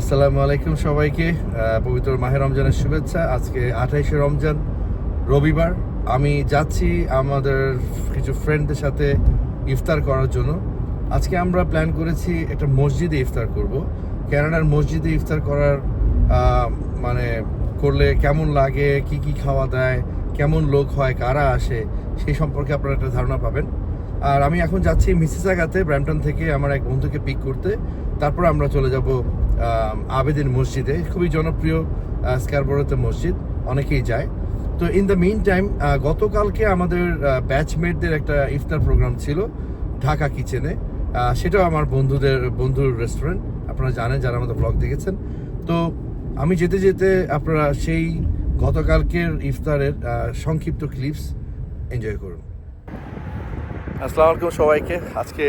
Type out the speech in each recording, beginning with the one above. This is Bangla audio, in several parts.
আসসালামু আলাইকুম সবাইকে পবিত্র মাহে রমজানের শুভেচ্ছা। আজকে আঠাইশে রমজান, রবিবার। আমি যাচ্ছি আমাদের কিছু ফ্রেন্ডদের সাথে ইফতার করার জন্য। আজকে আমরা প্ল্যান করেছি একটা মসজিদে ইফতার করব। ক্যানাডার মসজিদে ইফতার করার মানে করলে কেমন লাগে, কি কি খাওয়া দেয়, কেমন লোক হয়, কারা আসে, সেই সম্পর্কে আপনারা একটা ধারণা পাবেন। আর আমি এখন যাচ্ছি মিসিসাগাতে ব্র্যাম্পটন থেকে আমার এক বন্ধুকে পিক করতে। তারপর আমরা চলে যাব আবেদিন মসজিদে, খুবই জনপ্রিয় স্কারবরোতে মসজিদ, অনেকেই যায়। তো ইন দ্য মিন টাইম গতকালকে আমাদের ব্যাচমেটদের একটা ইফতার প্রোগ্রাম ছিল, ঢাকা কিচেনে সেটাও আমার বন্ধুদের, বন্ধুর রেস্টুরেন্ট আপনারা জানেন যারা আমাদের ব্লগ দেখেছেন। তো আমি যেতে যেতে আপনারা সেই গতকালকের ইফতারের সংক্ষিপ্ত ক্লিপস এনজয় করুন। আসসালামু আলাইকুম সবাইকে। আজকে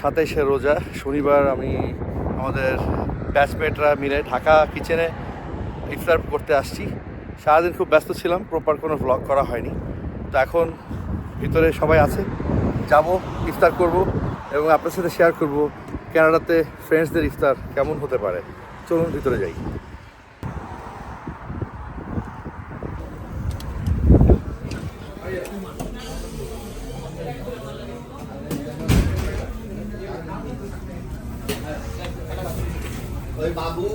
সাতাইশে রোজা, শনিবার আমি আমাদের ব্যাচমেটরা মিলে ঢাকা কিচেনে ইফতার করতে আসছি। সারাদিন খুব ব্যস্ত ছিলাম প্রপার কোনো ভ্লগ করা হয়নি। তো এখন ভিতরে সবাই আছে। যাব, ইফতার করব এবং আপনার সাথে শেয়ার করব কানাডাতে ফ্রেন্ডসদের ইফতার কেমন হতে পারে। চলুন ভিতরে যাই। ওই বাবু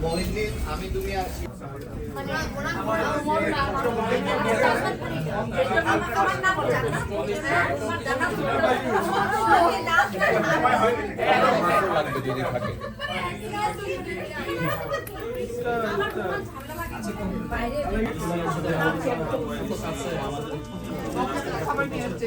মহিদিন আমি তুমি খাবার নিয়ে আসছে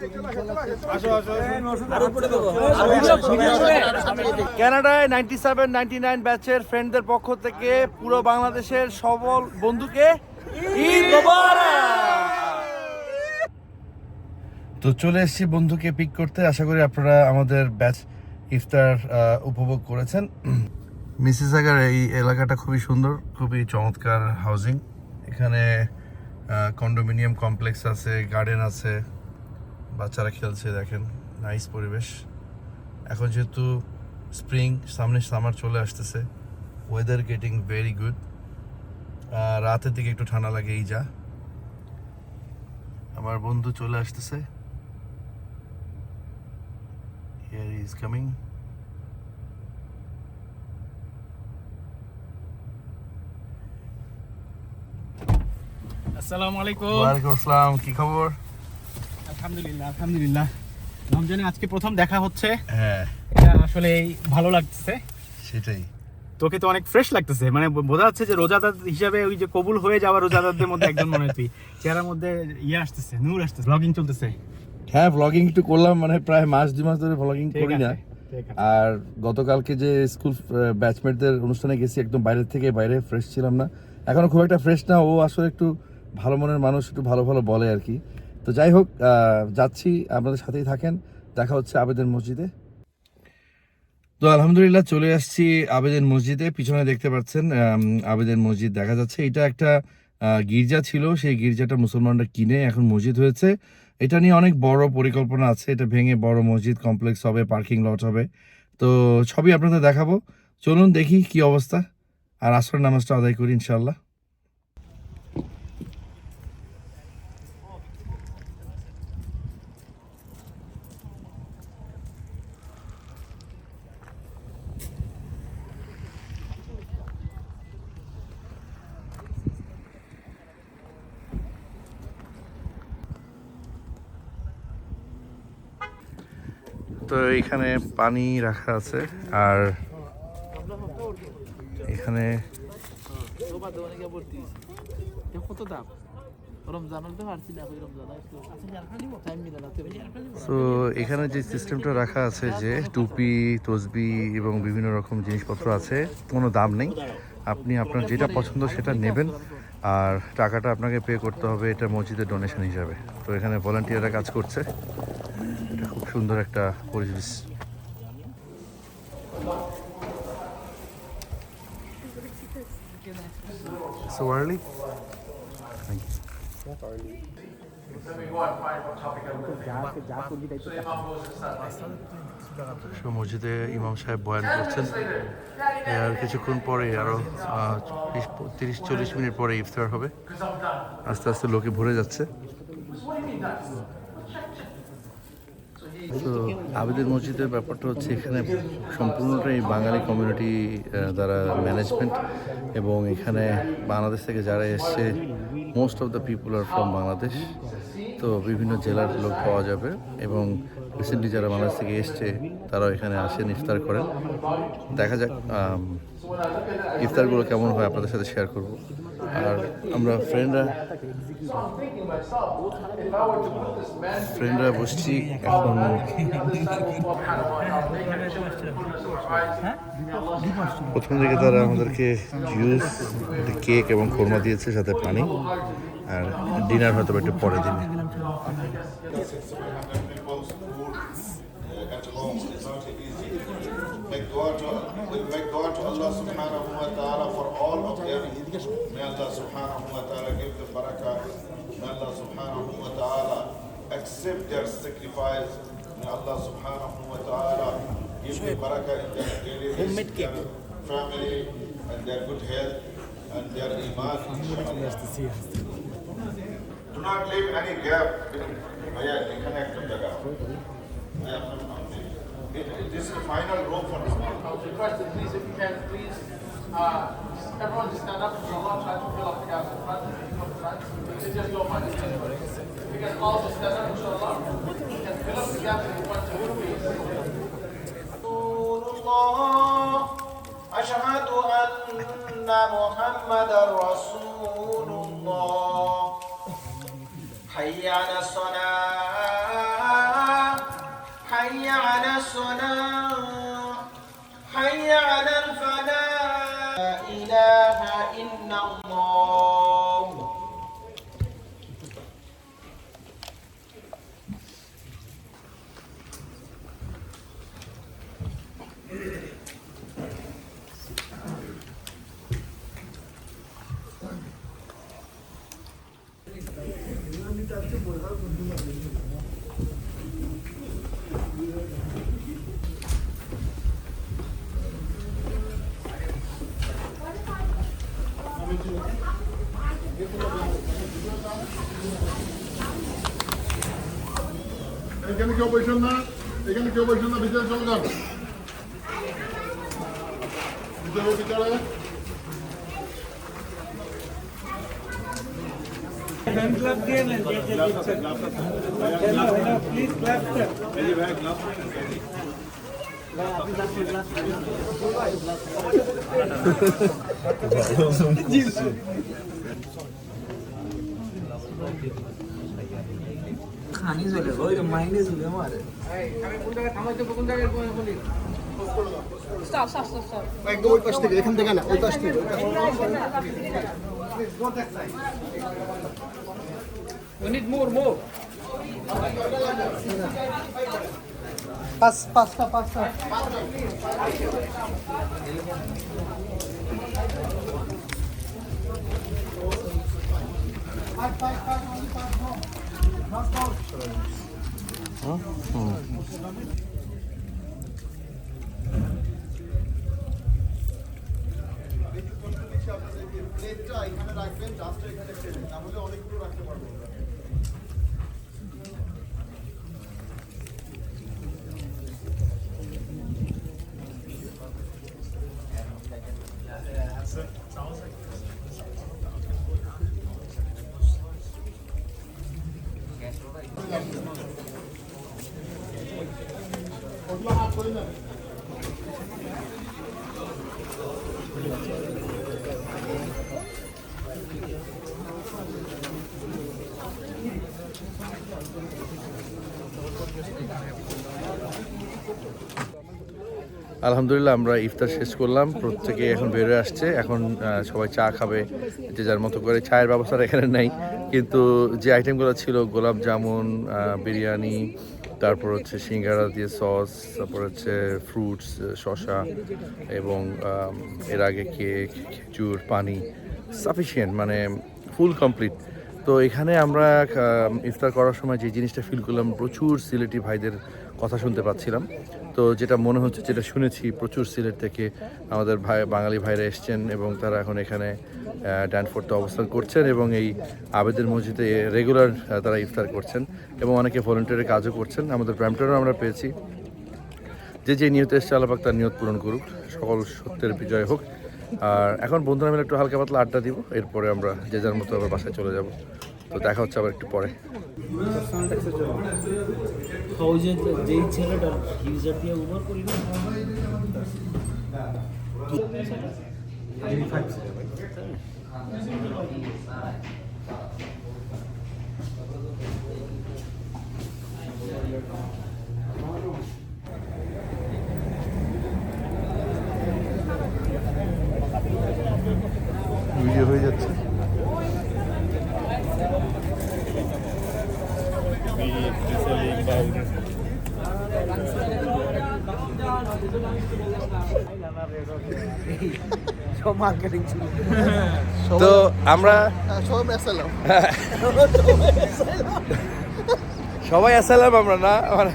যেটা আর কি খাওয়া পছন্দ না কানাডায় নাইনটি সেভেন নাইনটি নাইন ব্যাচের ফ্রেন্ডদের পক্ষ থেকে পুরো বাংলাদেশের সবল বন্ধুকে তো চলে এসেছি বন্ধুকে পিক করতে। আশা করি আপনারা আমাদের ব্যাচ ইফতার উপভোগ করেছেন। মিসিসাগার এই এলাকাটা খুবই সুন্দর খুবই চমৎকার হাউজিং এখানে কন্ডোমিনিয়াম কমপ্লেক্স আছে গার্ডেন আছে। বাচ্চারা খেলছে দেখেন নাইস পরিবেশ। এখন যেহেতু স্প্রিং সামনে সামার চলে আসতেছে ওয়েদার গেটিং ভেরি গুড রাতের দিকে একটু ঠান্ডা লাগে এই যা। আমার বন্ধু চলে আসতেছে। হিয়ার ইজ কামিং আসসালামু আলাইকুম। ওয়ালাইকুম আসসালাম কি খবর? আলহামদুলিল্লাহ আলহামদুলিল্লাহ। রমজানে আজকে প্রথম দেখা হচ্ছে। হ্যাঁ। এটা আসলে ভালো লাগতেছে সেটাই। তোকে তো অনেক ফ্রেশ লাগতেছে। মানে বোঝা যাচ্ছে যে রোজাদার হিসাবে ওই যে কবুল হয়ে যাওয়া রোজাদারদের মধ্যে একজন মনে তুই। চেহারার মধ্যে ইয়ে আসতেছে নূর আসতেছে ব্লগিং চলতেছে। হ্যাঁ ভ্লগিং একটু করলাম মানে প্রায় মাস দুই মাস ধরে ঠিক করি না। আর গতকালকে যে স্কুল ব্যাচমেটদের অনুষ্ঠানে গেছি একদম বাইরে থেকে বাইরে ফ্রেশ ছিলাম না। এখনও খুব একটা ফ্রেশ না ও আসলে একটু ভালো মনের মানুষ একটু ভালো ভালো বলে আর কি। তো যাই হোক যাচ্ছি, আপনাদের সাথেই থাকেন। দেখা হচ্ছে আবেদন মসজিদে। তো আলহামদুলিল্লাহ, চলে আসছি আবেদন মসজিদে। পিছনে দেখতে পাচ্ছেন আবেদন মসজিদ দেখা যাচ্ছে। এটা একটা গির্জা ছিল। সেই গির্জাটা মুসলমানরা কিনে এখন মসজিদ হয়েছে। এটা নিয়ে অনেক বড় পরিকল্পনা আছে। এটা ভেঙে বড় মসজিদ কমপ্লেক্স হবে, পার্কিং লট হবে। তো সবই আপনাদের দেখাবো। চলুন দেখি কি অবস্থা। আর আসর নামাজটা আদায় করি ইনশাল্লাহ তো এখানে পানি রাখা আছে আর এখানে তো এখানে যে সিস্টেমটা রাখা আছে যে টুপি তসবি এবং বিভিন্ন রকম জিনিসপত্র আছে কোনো দাম নেই। আপনি আপনার যেটা পছন্দ সেটা নেবেন। আর টাকাটা আপনাকে পে করতে হবে এটা মসজিদের ডোনেশন হিসাবে। তো এখানে ভলান্টিয়াররা কাজ করছে। সুন্দর একটা পরিবেশ. মসজিদে ইমাম সাহেব বয়ান করছেন। আর কিছুক্ষণ পরে আরও তিরিশ, চল্লিশ মিনিট পরে ইফতার হবে। আস্তে আস্তে লোকে ভরে যাচ্ছে। তো আবেদের মসজিদের ব্যাপারটা হচ্ছে এখানে সম্পূর্ণটাই বাঙালি কমিউনিটি দ্বারা ম্যানেজমেন্ট এবং এখানে বাংলাদেশ থেকে যারা এসছে most of the people R from Bangladesh. তো বিভিন্ন জেলার লোক পাওয়া যাবে এবং রিসেন্টলি যারা বাংলাদেশ থেকে এসছে, তারাও এখানে আসেন, ইফতার করেন। দেখা যাক ইফতারগুলো কেমন হয়, আপনাদের সাথে শেয়ার করব। আর আমরা ফ্রেন্ডরা ফ্রেন্ডরা বসছি এখন। প্রথম দিকে তারা আমাদেরকে জুস কেক এবং কোরমা দিয়েছে, সাথে পানি। আর ডিনার হয়তো একটু পরে দিন। May God, uh, may God Allah subhanahu wa ta'ala for all of them. May Allah subhanahu wa ta'ala give them barakah. May Allah subhanahu wa ta'ala accept their sacrifice. May Allah subhanahu wa ta'ala give them barakah in their daily their family, and their good health, and their iman. Do not leave any gap. Oh, connect. It- This is the final row for now. I was requested, please, if you can, please, uh, everyone just stand up, inshallah, try to fill up the gaps in front, front. It's just your money. If you can all just stand up, inshallah, you can fill up the gaps in front of you, please. أشهد أن محمدا رسول الله حي على الصلاة Oh. এখানে কেউ বসেন না এখানে কেউ বসেন না ভিতরে চলে যান ভিতরে ভিতরে Stop, stop, stop, stop. একদম ওই পাশ থেকে এখান থেকে না ওই পাশ থেকে We need more, more. পাঁচ পাঁচটা পাঁচটা এখানে রাখবেন জাস্ট এখানে ফেলেন আলহামদুলিল্লাহ, আমরা ইফতার শেষ করলাম, প্রত্যেকে এখন বেরোয় আসছে। এখন সবাই চা খাবে, যে যার মতো করে চায়ের ব্যবস্থা এখানে নেই। কিন্তু যে আইটেমগুলো ছিল, গোলাপ জামুন বিরিয়ানি, তারপর হচ্ছে সিঙ্গারা দিয়ে সস তারপর হচ্ছে ফ্রুটস শসা এবং এর আগে কেক খেজুর, পানি সাফিসিয়েন্ট মানে ফুল কমপ্লিট তো এখানে আমরা ইফতার করার সময় যে জিনিসটা ফিল করলাম, প্রচুর সিলেটি ভাইদের কথা শুনতে পাচ্ছিলাম। তো যেটা মনে হচ্ছে, যেটা শুনেছি, প্রচুর সিলেট থেকে আমাদের ভাই, বাঙালি ভাইরা এসছেন এবং তারা এখন এখানে ড্যানফোর্টে অবস্থান করছেন এবং এই আবেদের মসজিদে রেগুলার তারা ইফতার করছেন এবং অনেকে ভলেন্টিয়ারের কাজও করছেন। আমাদের ব্র্যাম্পটনও আমরা পেয়েছি। যে যে নিয়ত এসছে আল্লাপাক তার নিয়ত পূরণ করুক। সকল সত্যের বিজয় হোক। আর এখন বন্ধুরা মিলে একটু হালকা পাতলা আড্ডা দিব, এরপরে আমরা যে যার মতো আবার বাসায় চলে যাব। তো দেখা হচ্ছে আবার একটু পরে। যেই ছেলেটা ইউজার দিয়ে উবার করি না? ভিডিও হয়ে যাচ্ছে সব মার্কেটিং ছিল। তো আমরা সবাই মেসালাম আমরা না মানে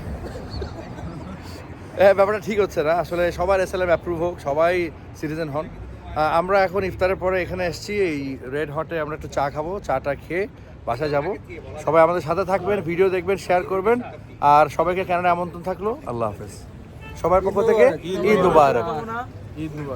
ব্যাপারটা ঠিক হচ্ছে না। আসলে সবার এসএলএম অ্যাপ্রুভ হোক সবাই সিটিজেন হন। আমরা এখন ইফতারের পরে এখানে এসেছি এই রেড হটে আমরা একটু চা খাব চাটা খেয়ে বাসায় যাব। সবাই আমাদের সাথে থাকবেন ভিডিও দেখবেন শেয়ার করবেন। আর সবাইকে ক্যানাডা আমন্ত্রণ থাকল। আল্লাহ হাফেজ। সবার পক্ষ থেকে ঈদ মুবারক। ঈদ মুবারক।